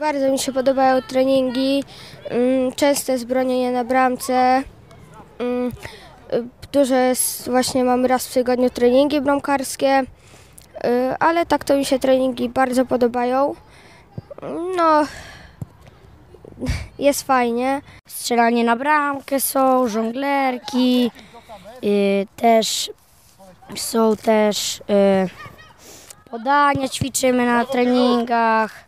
Bardzo mi się podobają treningi, mm, częste jest bronienie na bramce. mm, y, Dużo jest, właśnie mamy raz w tygodniu treningi bramkarskie, y, ale tak to mi się treningi bardzo podobają. No, jest fajnie. Strzelanie na bramkę są, żonglerki, y, też są też podania, ćwiczymy na treningach.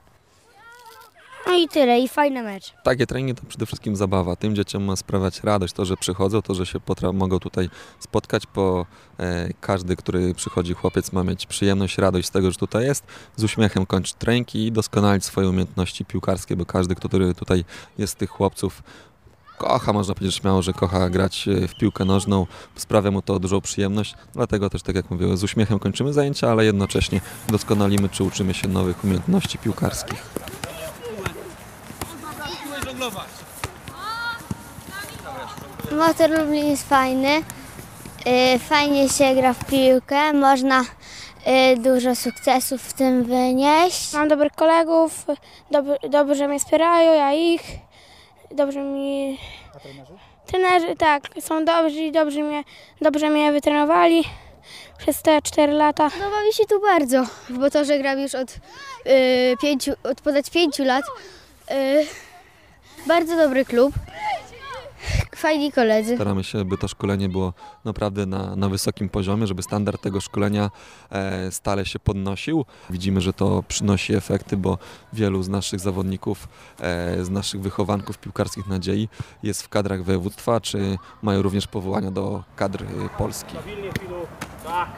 No i tyle, i fajny mecz. Takie treningi to przede wszystkim zabawa. Tym dzieciom ma sprawiać radość to, że przychodzą, to, że się potra- mogą tutaj spotkać, bo e, każdy, który przychodzi chłopiec ma mieć przyjemność, radość z tego, że tutaj jest, z uśmiechem kończyć treningi i doskonalić swoje umiejętności piłkarskie, bo każdy, który tutaj jest z tych chłopców, kocha, można powiedzieć śmiało, że kocha grać e, w piłkę nożną, sprawia mu to dużą przyjemność, dlatego też, tak jak mówiłem, z uśmiechem kończymy zajęcia, ale jednocześnie doskonalimy czy uczymy się nowych umiejętności piłkarskich. Motor Lublin jest fajny. Y, Fajnie się gra w piłkę. Można y, dużo sukcesów w tym wynieść. Mam dobrych kolegów, dob- dobrze mnie wspierają, ja ich. Dobrze mi. A trenerzy? Trenerzy, tak, są dobrzy i dobrze mnie, dobrze mnie wytrenowali przez te 4 lata. Podoba mi się tu bardzo. W motorze gram już od, y, pięciu, od ponad pięciu lat. Y, bardzo dobry klub. Fajni koledzy. Staramy się, by to szkolenie było naprawdę na, na wysokim poziomie, żeby standard tego szkolenia e, stale się podnosił. Widzimy, że to przynosi efekty, bo wielu z naszych zawodników, e, z naszych wychowanków piłkarskich nadziei jest w kadrach województwa, czy mają również powołania do kadr e, Polski. Stabilnie chwilu. Tak.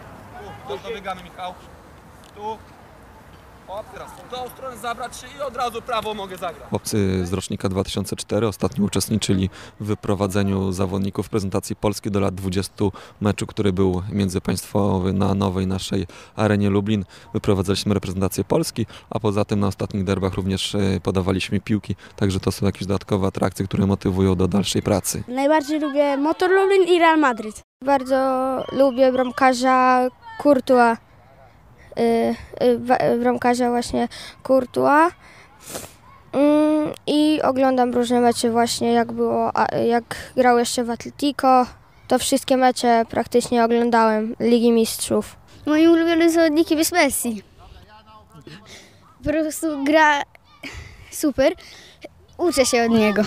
Tu, to biegamy Michał. Tu. O, teraz w tą stronę zabrać się i od razu prawo mogę zagrać. Chłopcy z rocznika 2004 ostatnio uczestniczyli w wyprowadzeniu zawodników prezentacji Polski do lat 20 meczu, który był międzypaństwowy na nowej naszej arenie Lublin. Wyprowadzaliśmy reprezentację Polski, a poza tym na ostatnich derbach również e, podawaliśmy piłki, także to są jakieś dodatkowe atrakcje, które motywują do dalszej pracy. Najbardziej lubię Motor Lublin i Real Madryt. Bardzo lubię bramkarza Courtois. Y, y, wa- bramkarza właśnie Courtois. Mm, I oglądam różne mecze właśnie jak było, jak grał jeszcze w Atletico. To wszystkie mecze praktycznie oglądałem Ligi Mistrzów. Moim ulubionym zawodnikiem jest Messi. Po prostu gra super. Uczę się od niego.